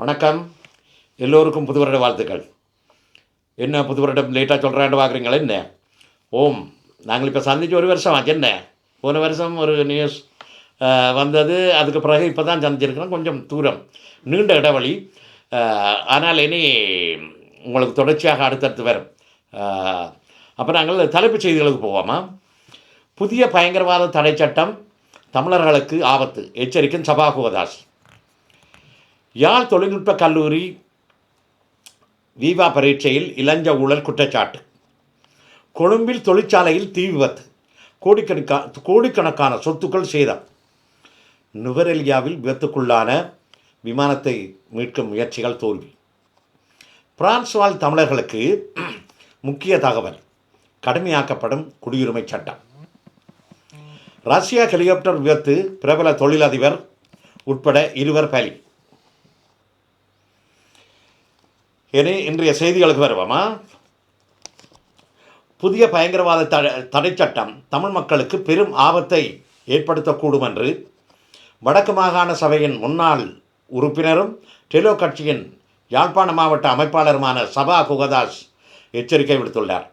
வணக்கம். எல்லோருக்கும் புது வருட வாழ்த்துக்கள். என்ன புது வருடம் லேட்டாக சொல்கிறான்னு பார்க்குறீங்களா என்ன? ஓம். நாங்கள் இப்போ சந்திச்சு ஒரு வருஷம் ஆச்சு என்ன? போன வருஷம் ஒரு நியூஸ் வந்தது. அதுக்கு பிறகு இப்போ தான் சந்திச்சிருக்கிறோம். கொஞ்சம் தூரம். நீண்ட இடைவெளி. ஆனால் இனி உங்களுக்கு தொடர்ச்சியாக அடுத்தடுத்து வரும். அப்போ நாங்கள் தலைப்புச் செய்திகளுக்கு போவோமா? புதிய பயங்கரவாத தடை சட்டம் தமிழர்களுக்கு ஆபத்து. எச்சரிக்கும் சபாகுவதாஸ் யாழ் தொழில்நுட்ப கல்லூரி வீவா பரீட்சையில் இளஞ்ச ஊழல் குற்றச்சாட்டு. கொழும்பில் தொழிற்சாலையில் தீ விபத்து. கோடிக்கணக்கா கோடிக்கணக்கான சொத்துக்கள் சேதம். நுவரெலியாவில் விபத்துக்குள்ளான விமானத்தை மீட்கும் முயற்சிகள் தோல்வி. பிரான்ஸ் வாழ் தமிழர்களுக்கு முக்கிய தகவல். கடுமையாக்கப்படும் குடியுரிமை சட்டம். ரஷ்யா ஹெலிகாப்டர் விபத்து பிரபல தொழிலதிபர் உட்பட இருவர் பலி. இனி இன்றைய செய்திகளுக்கு வருவோமா? புதிய பயங்கரவாத த தடை சட்டம் தமிழ் மக்களுக்கு பெரும் ஆபத்தை ஏற்படுத்தக்கூடும் என்று வடக்கு மாகாண சபையின் முன்னாள் உறுப்பினரும் டெலோ கட்சியின் யாழ்ப்பாண மாவட்ட அமைப்பாளருமான சபா குகதாஸ் எச்சரிக்கை விடுத்துள்ளார்.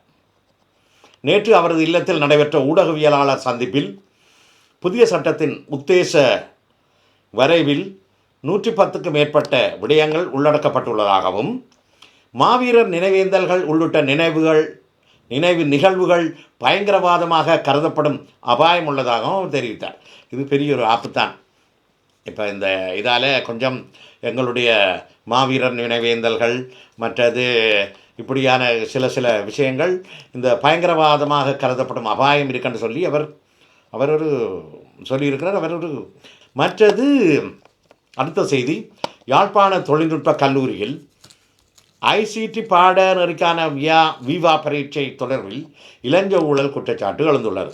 நேற்று அவரது இல்லத்தில் நடைபெற்ற ஊடகவியலாளர் சந்திப்பில் புதிய சட்டத்தின் உத்தேச வரைவில் நூற்றி பத்துக்கும் மேற்பட்ட விடயங்கள் உள்ளடக்கப்பட்டுள்ளதாகவும் மாவீரர் நினைவேந்தல்கள் உள்ளிட்ட நினைவுகள் நினைவு நிகழ்வுகள் பயங்கரவாதமாக கருதப்படும் அபாயம் உள்ளதாகவும் தெரிவித்தார். இது பெரிய ஒரு ஆப்புத்தான் இப்போ இந்த இதால் கொஞ்சம் எங்களுடைய மாவீரர் நினைவேந்தல்கள் மற்றது இப்படியான சில சில விஷயங்கள் இந்த பயங்கரவாதமாக கருதப்படும் அபாயம் இருக்குன்னு சொல்லி அவர் அவர் ஒரு சொல்லியிருக்கிறார். அவர் ஒரு மற்றது அடுத்த செய்தி யாழ்ப்பாண தொழில்நுட்ப கல்லூரியில் ஐசிடி பாடநெறிக்கான வியா விவா பரீட்சை தொடர்பில் இளஞ்ச ஊழல் குற்றச்சாட்டு எழுந்துள்ளது.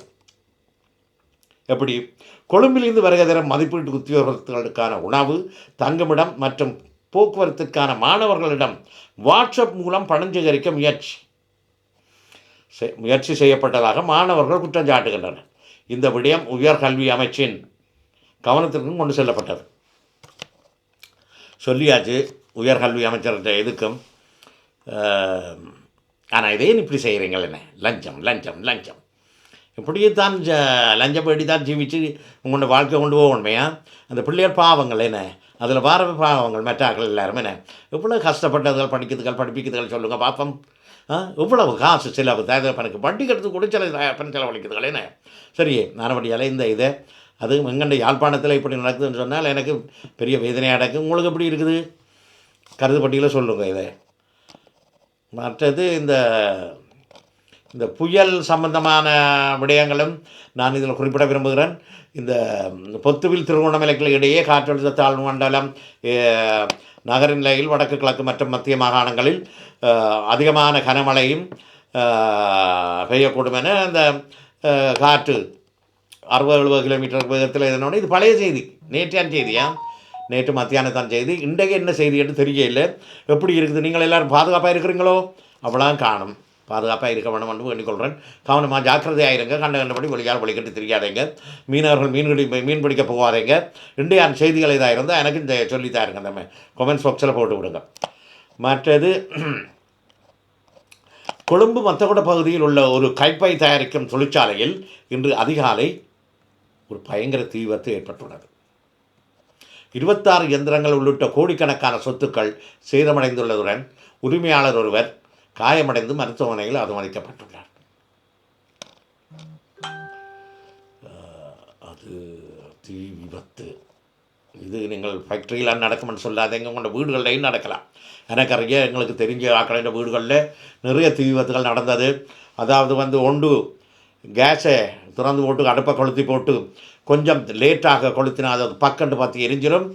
எப்படி? கொழும்பிலிருந்து வருகை மதிப்பீட்டு உத்தியோகர்களுக்கான உணவு தங்குமிடம் மற்றும் போக்குவரத்துக்கான மாணவர்களிடம் வாட்ஸ்அப் மூலம் பணம் சேகரிக்க முயற்சி. செ- முயற்சி செய்யப்பட்டதாக மாணவர்கள் குற்றம் சாட்டுகின்றனர். இந்த விடயம் உயர்கல்வி அமைச்சின் கவனத்திற்கும் கொண்டு செல்லப்பட்டது. சொல்லியாச்சு உயர்கல்வி அமைச்சர்கிட்ட எதுக்கும்? ஆனால் இதே இப்படி செய்கிறீங்கள் என்ன? லஞ்சம் லஞ்சம் லஞ்சம். இப்படியே தான் ஜ லஞ்சம் வேண்டி தான் ஜீவிச்சு உங்களோட வாழ்க்கை கொண்டு போக உண்மையா அந்த பிள்ளைகள் பாவங்கள் என்ன? அதில் வார பாவங்கள் மெட்டாக்கள் எல்லாரும் என்ன? இவ்வளோ கஷ்டப்பட்டதுகள் படிக்கிறதுகள் படிப்பிக்கிறதுகள் சொல்லுங்கள் பார்ப்போம் இவ்வளவு காசு செலவு தேவை எனக்கு வண்டி கட்டுறது கூட சில பணம் செலவழிக்கிறதுகள் என்ன? சரி நானபடியால் இந்த இதை அது எங்கண்ட யாழ்ப்பாணத்தில் இப்படி நடக்குதுன்னு சொன்னால் எனக்கு பெரிய வேதனையாக நடக்கும் உங்களுக்கு எப்படி இருக்குது? கருதுப்பட்டியில் சொல்லுங்கள் இதை. மற்றது இந்த இந்த புயல் சம்பந்தமான விடயங்களும் நான் இதில் குறிப்பிட விரும்புகிறேன். இந்த பொத்துவில் திருகோணமலைக்கு இடையே காற்றழுத்த தாழ்வு மண்டலம் நகர நகரின் நிலையில் வடக்கு கிழக்கு மற்றும் மத்திய மாகாணங்களில் அதிகமான கனமழையும் பெய்யக்கூடும் என இந்த காற்று அறுபது எழுபது கிலோமீட்டர் வேகத்தில் இதனோட இது பழைய செய்தி நேற்றையான் செய்தியா நேற்று மத்தியானத்தான் செய்தி. இன்றைக்கு என்ன செய்தி என்று தெரியல எப்படி இருக்குது? நீங்கள் எல்லாரும் பாதுகாப்பாக இருக்கிறீங்களோ? அவ்வளோ காணும். பாதுகாப்பாக இருக்க வேணும் என்று வேண்டிக்கொள்கிறேன் கவனமாக ஜாக்கிரதையாக இருங்க. கண்ட கண்டபடி வெளியால் வழிகட்டு தெரியாதீங்க. மீனவர்கள் மீன் பிடி மீன் பிடிக்க போகாதீங்க. இன்றைய செய்திகள் இதாக இருந்தால் எனக்கு இந்த சொல்லித்தான் இருங்க. நம்ம கொமெண்ட்ஸ் பாக்ஸில் போட்டு விடுங்க. மற்றது கொழும்பு மத்தகுட பகுதியில் உள்ள ஒரு கைப்பை தயாரிக்கும் தொழிற்சாலையில் இன்று அதிகாலை ஒரு பயங்கர தீவிரத்து ஏற்பட்டுள்ளது. இருபத்தாறு இயந்திரங்கள் உள்ளிட்ட கோடிக்கணக்கான சொத்துக்கள் சேதமடைந்துள்ளதுடன் உரிமையாளர் ஒருவர் காயமடைந்து மருத்துவமனையில் அனுமதிக்கப்பட்டுள்ளார் அது தீ விபத்து. இது நீங்கள் ஃபேக்ட்ரியில் நடக்கும்னு சொல்லாதீங்க உங்களோட வீடுகள்லையும் நடக்கலாம். எனக்கு அறிய எங்களுக்கு தெரிஞ்ச ஆக்களின் வீடுகளில் நிறைய தீ விபத்துகள் நடந்தது. அதாவது வந்து ஒன்று கேஸை திறந்து போட்டு அடுப்பை கொளுத்தி போட்டு கொஞ்சம் லேட்டாக கொளுத்தினா அது பக்கண்டு பார்த்து எரிஞ்சிடும்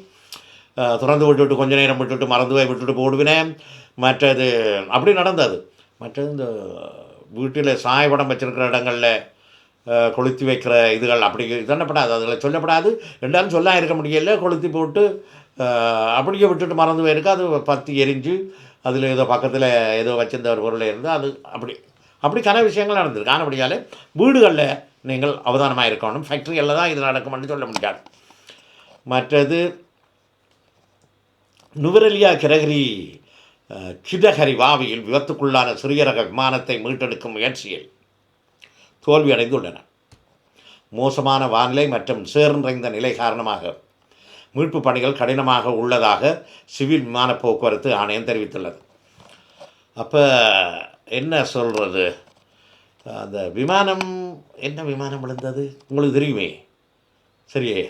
திறந்து விட்டுவிட்டு கொஞ்ச நேரம் விட்டுவிட்டு மறந்து போய் விட்டுட்டு போடுவினேன் மற்றது அப்படி நடந்தது. மற்றது இந்த வீட்டில் சாயப்படம் வச்சிருக்கிற இடங்களில் கொளுத்தி வைக்கிற இதுகள் அப்படி தண்ணப்படாது அதில் சொல்லப்படாது. ரெண்டாலும் சொல்ல இருக்க முடியல கொளுத்தி போட்டு அப்படியே விட்டுட்டு மறந்து போயிருக்கு அது பற்றி எரிஞ்சு அதில் ஏதோ பக்கத்தில் ஏதோ வச்சிருந்த ஒரு பொருள் இருந்து அது அப்படி அப்படி கன விஷயங்கள் நடந்திருக்கு ஆனபடியால் வீடுகளில் நீங்கள் அவதானமாக இருக்கணும் ஃபேக்ட்ரிகளில் தான் இது நடக்கும்னு சொல்ல முடியாது. மற்றது நுவரெலியா கிரகரி அஹ், கிடகரி வாவியில் விபத்துக்குள்ளான சிறிய ரக விமானத்தை மீட்டெடுக்கும் முயற்சியில் தோல்வியடைந்துள்ளன மோசமான வானிலை மற்றும் சேர் நிறைந்த நிலை காரணமாக மீட்புப் பணிகள் கடினமாக உள்ளதாக சிவில் விமான போக்குவரத்து ஆணையம் தெரிவித்துள்ளது. அப்போ என்ன சொல்கிறது அந்த விமானம் என்ன விமானம் விழுந்தது? உங்களுக்கு தெரியுமே. சரியே.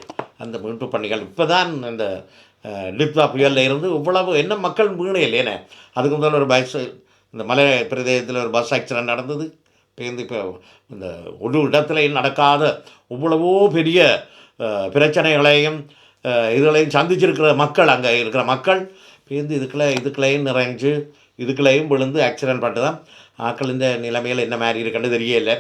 அந்த மீட்பு பணிகள் இப்போ தான் அந்த லிப்தா புயலில் இருந்து இவ்வளவு என்ன மக்கள் மீனே இல்லையேனே அதுக்கு முதல்ல ஒரு பஸ் இந்த மலை பிரதேசத்தில் ஒரு பஸ் ஆக்சிடென்ட் நடந்தது. பேருந்து இப்போ இந்த ஒரு இடத்துலையும் நடக்காத இவ்வளவோ பெரிய பிரச்சனைகளையும் இதுகளையும் சந்திச்சிருக்கிற மக்கள் அங்கே இருக்கிற மக்கள் பேருந்து இதுக்குள்ளே இதுக்குள்ளேயும் நிறைஞ்சு இதுக்குள்ளேயும் விழுந்து ஆக்சிடென்ட் பண்ணிட்டு தான். ஆக்கள் இந்த நிலைமையில் என்ன மாதிரி இருக்குன்னு தெரியல.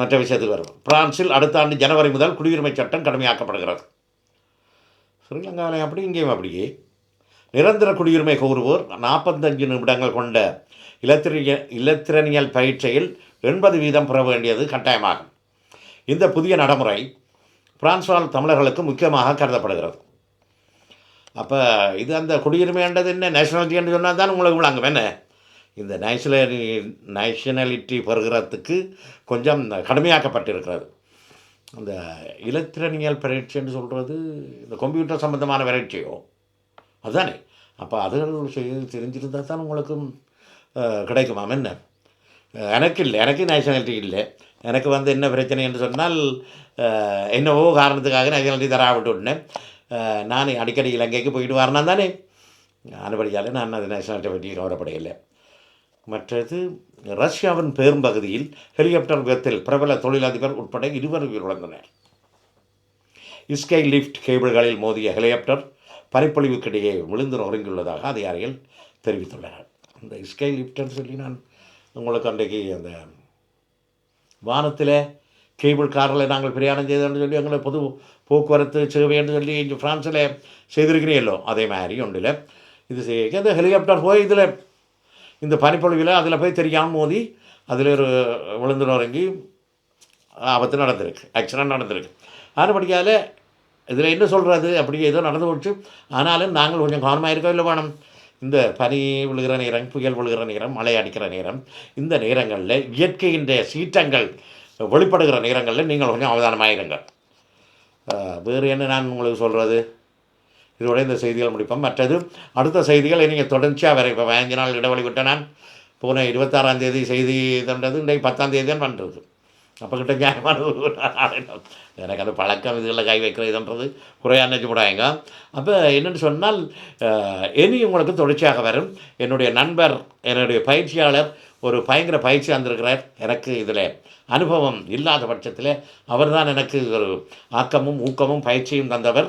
மற்ற விஷயத்துக்கு வரும் பிரான்சில் அடுத்த ஆண்டு ஜனவரி முதல் குடியுரிமை சட்டம் கடுமையாக்கப்படுகிறது. ஸ்ரீலங்காவில் அப்படி இங்கேயும் அப்படியே. நிரந்தர குடியுரிமை கோருவோர் நாற்பத்தஞ்சு நிமிடங்கள் கொண்ட இலத்திரிய இலத்திரனியல் பரீட்சையில் எண்பது வீதம் பெற வேண்டியது கட்டாயமாகும். இந்த புதிய நடைமுறை பிரான்சால் தமிழர்களுக்கு முக்கியமாக கருதப்படுகிறது. அப்போ இது அந்த குடியுரிமைன்றது என்ன? நேஷனாலிட்டின்னு சொன்னால் தான் உங்களுக்கு விளங்கும். என்ன? இந்த நேஷனலி நேஷனாலிட்டி பெறுகிறதுக்கு கொஞ்சம் கடுமையாக்கப்பட்டிருக்கிறது. அந்த இலத்திரனியல் பரீட்சைன்னு சொல்கிறது இந்த கம்ப்யூட்டர் சம்மந்தமான பரீட்சையோ? அதுதானே அப்போ அதுகள் செய்ய தெரிஞ்சிருந்தால் தான் உங்களுக்கும் கிடைக்குமா கிடைக்குமாம். என்ன? எனக்கு இல்லை. எனக்கு நேஷனாலிட்டி இல்லை. எனக்கு வந்து என்ன பிரச்சனை என்று சொன்னால் என்னவோ காரணத்துக்காக நேஷனாலிட்டி தராவிட்டு உடனே நான் அடிக்கடி இலங்கைக்கு போயிட்டு வரணும் தானே அதுபடியால் நான் அது நேஷனாலிட்டி பற்றி கவலைப்படையில்லை மற்றது ரஷ்யாவின் பெரும்பகுதியில் ஹெலிகாப்டர் விபத்தில் பிரபல தொழிலதிபர் உட்பட இருவர் உயிரிழந்தனர் இஸ்கை லிஃப்ட் கேபிள்களில் மோதிய ஹெலிகாப்டர் பனிப்பொழிவுக்கிடையே விழுந்து நொறுங்கியுள்ளதாக அதிகாரிகள் தெரிவித்துள்ளனர் இந்த இஸ்கை லிஃப்ட்னு சொல்லி நான் உங்களுக்கு அன்றைக்கு அந்த வானத்தில் கேபிள் காரில் நாங்கள் பிரயாணம் செய்தோம்னு சொல்லி எங்களை பொது போக்குவரத்து சேவைன்னு சொல்லி இங்கே ஃப்ரான்ஸில் செய்திருக்கிறீங்களோ? அதே மாதிரி ஒன்றில் இது செய்ய அந்த ஹெலிகாப்டர் போய் இதில் இந்த பனிப்பொழிவில் அதில் போய் தெரியாமல் மோதி அதில் ஒரு விழுந்து நுறங்கி ஆபத்து நடந்திருக்கு ஆக்சிடென்ட் நடந்திருக்கு. ஆனபடியால் இதில் என்ன சொல்கிறது அப்படி ஏதோ நடந்து போச்சு. ஆனாலும் நாங்கள் கொஞ்சம் கவனமாக இருக்கோ இல்லை வேணும். இந்த பனி விழுகிற நேரம் புயல் விழுகிற நேரம் மழை அடிக்கிற நேரம் இந்த நேரங்களில் இயற்கையின் சீற்றங்கள் வெளிப்படுகிற நேரங்களில் நீங்கள் கொஞ்சம் அவதானமாக இருங்க வேறு என்ன நான் உங்களுக்கு சொல்கிறது இதோட இந்த செய்திகள் முடிப்போம். மற்றது அடுத்த செய்திகளை நீங்கள் தொடர்ச்சியாக வர இப்போ பதினஞ்சு நாள் இடைவெளி விட்ட நான் போன இருபத்தாறாம் தேதி செய்தி தண்டது இன்றைக்கு பத்தாம் தேதி தான் பண்ணுறது அப்போ கிட்ட நியாயமான ஒரு நாள் எனக்கு அந்த பழக்கம் இதுகளில் கை வைக்கிறதுன்றது. குறையா நினச்சி போடாங்க அப்போ என்னென்னு சொன்னால் இனி உங்களுக்கு தொடர்ச்சியாக வரும். என்னுடைய நண்பர் என்னுடைய பயிற்சியாளர் ஒரு பயங்கர பயிற்சி வந்திருக்கிறார் எனக்கு இதில் அனுபவம் இல்லாத பட்சத்தில் அவர்தான் எனக்கு ஒரு ஆக்கமும் ஊக்கமும் பயிற்சியும் தந்தவர்.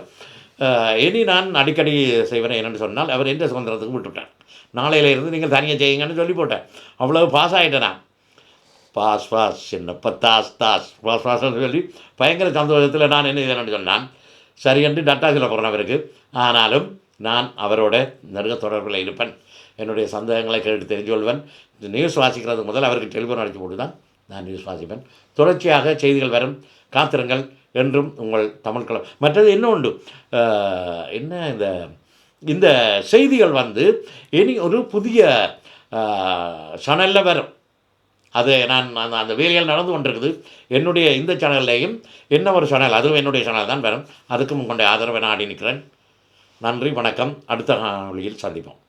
இனி நான் அடிக்கடி செய்வேன் என்னென்னு சொன்னால் அவர் எந்த சுதந்திரத்துக்கு விட்டுவிட்டார். நாளையில இருந்து நீங்கள் தனியாக செய்யுங்கன்னு சொல்லி போட்டேன் அவ்வளவு பாஸ் ஆகிட்டேன் நான் pass pass Chinnappa Das Das pass பாஸ்ன்னு சொல்லி பயங்கர சந்தோஷத்தில் நான் என்ன செய்யணும்னு சொன்னான் சரி என்று டட்டாசில் போகிறேன் அவருக்கு ஆனாலும் நான் அவரோட நெருங்க தொடர்பில் இருப்பேன். என்னுடைய சந்தேகங்களை கேட்டு தெரிஞ்சு கொள்வேன் இந்த நியூஸ் வாசிக்கிறது முதல் அவருக்கு டெலிஃபோன் அடித்து போட்டு தான் நான் நியூஸ் வாசிப்பேன். தொடர்ச்சியாக செய்திகள் வரும். காத்திருங்கள் என்றும் உங்கள் தமிழ் கலம் மற்றது என்ன உண்டு? என்ன இந்த இந்த செய்திகள் வந்து இனி ஒரு புதிய சேனலில் வரும். அது நான் அந்த அந்த வேலைகள் நடந்து கொண்டிருக்குது. என்னுடைய இந்த சேனல்லையும் என்ன ஒரு சேனல் அதுவும் என்னுடைய சேனல் தான் வரும். அதுக்கும் உங்களுடைய ஆதரவை நான் ஆடி நிற்கிறேன். நன்றி வணக்கம். அடுத்த காணொலியில் சந்திப்போம்.